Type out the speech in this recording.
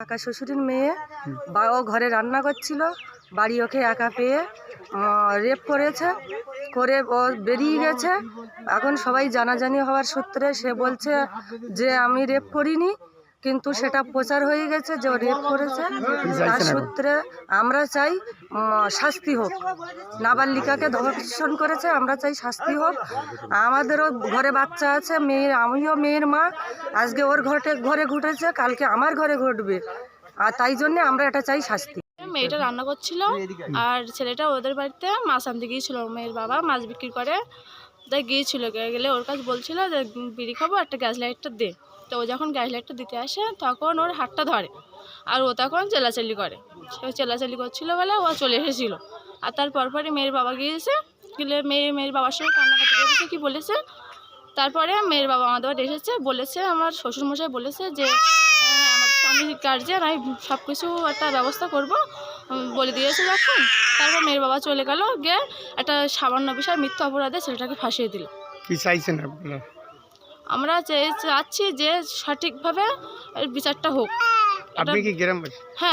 কাকা শ্বশুরের মেয়ে, বা ও ঘরে রান্না করছিল, বাড়ি ওকে একা পেয়ে রেপ করেছে, করে ও বেরিয়ে গেছে। এখন সবাই জানাজানি হওয়ার সূত্রে সে বলছে যে, আমি রেপ করিনি কিন্তু সেটা প্রচার হয়ে গেছে যে ও রেপ করেছে তার সূত্রে আমরা চাই শাস্তি হোক। নাবালিকাকে ধর্ষণ করেছে আমরা চাই শাস্তি হোক। আমাদেরও ঘরে বাচ্চা আছে মেয়ে আমিও মেয়ের মা। আজকে ওর ঘরে ঘরে ঘটেছে কালকে আমার ঘরে ঘটবে। আর তাই জন্যে আমরা এটা চাই শাস্তি। মেয়েটা রান্না করছিল আর ছেলেটা ওদের বাড়িতে মাছ আনতে গিয়েছিল মেয়ের বাবা মাছ বিক্রি করে। তাই গিয়েছিল? গিয়ে গেলে ওর কাছে বলছিল যে বিড়ি খাব, একটা গ্যাস লাইটটা দে। তো ও যখন গ্যাস লাইটটা দিতে আসে, তখন ওর হাতটা ধরে। আর ও তখন চেলাচালি করে। সে চেলাচালি করছিল বলে ও চলে এসেছিল। আর তার পরপরই মেয়ের বাবা গিয়েছে। গেলে মেয়ে, মেয়ের বাবার সঙ্গে কান্নাকাটি করেছে, কি বলেছে? তারপরে মেয়ের বাবা আমাদের বাড়ি এসেছে, বলেছে, আমার শ্বশুরমশাই বলেছে যে আমার স্বামীর গার্জেন আমি সব কিছু একটা ব্যবস্থা করব। বলে দিয়েছে যখন। তারপর মেয়ের বাবা চলে গেল গিয়ে একটা সামান্য বিষয় মিথ্যা অপরাধে ছেলেটাকে ফাঁসিয়ে দিল। কি চাইছেন আপনারা? আমরা চাচ্ছি যে সঠিকভাবে বিচারটা হোক। আপনি কি গ্রামবাসী? হ্যাঁ